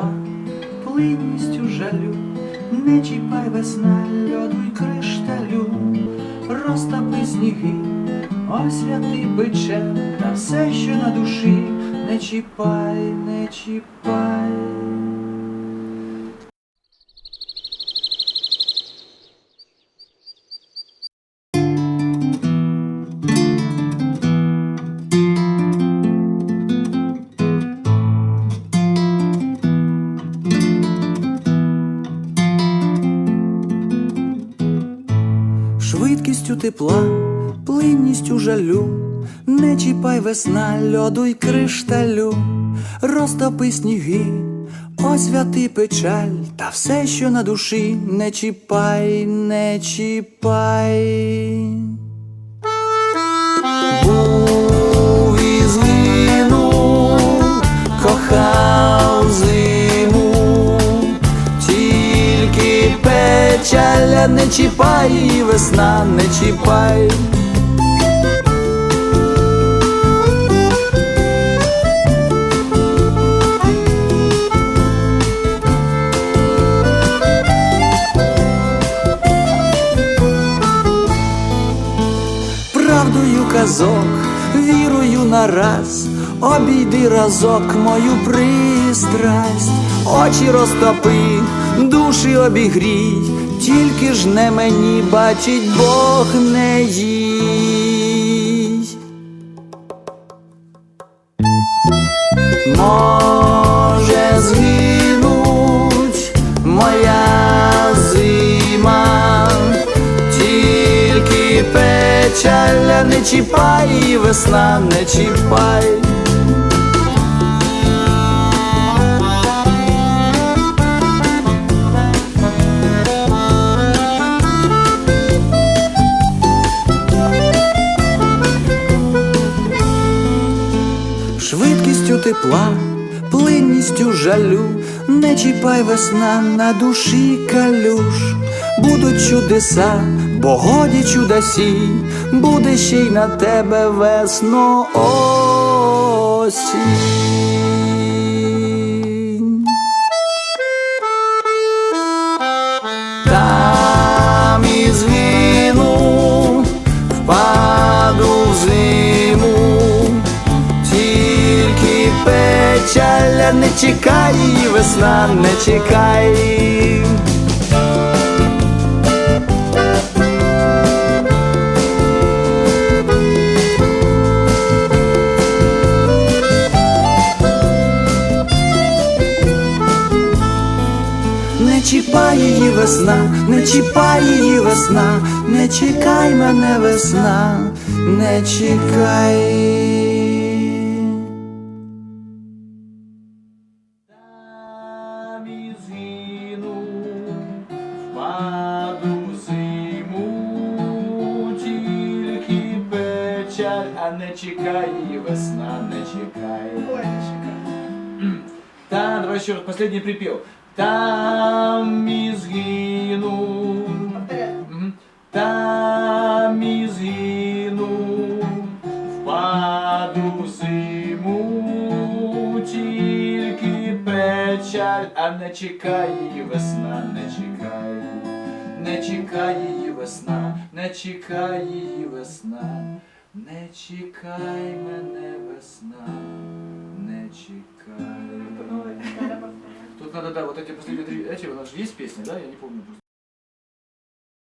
швидкістю плинністю жалю, не чіпай весна льоду й кришталю, розтапи сніги, освяти пече, та все, що на душі, не чіпай, не чіпай. Швидкістю тепла, плинністю жалю, не чіпай весна льоду й кришталю, розтопи сніги, освяти печаль, та все, що на душі, не чіпай, не чіпай. Печаля не чіпай, і весна не чіпай. Правдою казок, вірою нараз, обійди разок мою пристрасть, очі розтопи, душі обігрій, тільки ж не мені бачить Бог не їй. Може згинуть моя зима, тільки печаля не чіпай, і весна не чіпай. Швидкістю тепла, плинністю жалю, не чіпай весна на душі калюш, будуть чудеса, бо годі чудасі, буде ще й на тебе весно осінь. Не чекай, і весна не чекай. Не чіпай її весна, не чіпай її весна, не чекай мене весна, не чекай. Не чекай, її весна, не чекай. Ой, не чекай. Та, давай еще раз, последний припев. Там і згину, там і згину, впаду в зиму, тільки печаль, а не чекай її весна, не чекай, не чекай її весна, не чекай її весна, не чекай мене весна, не чекай. Тут надо, да, вот эти последние три, эти, у нас же есть песни, да? Я не помню просто.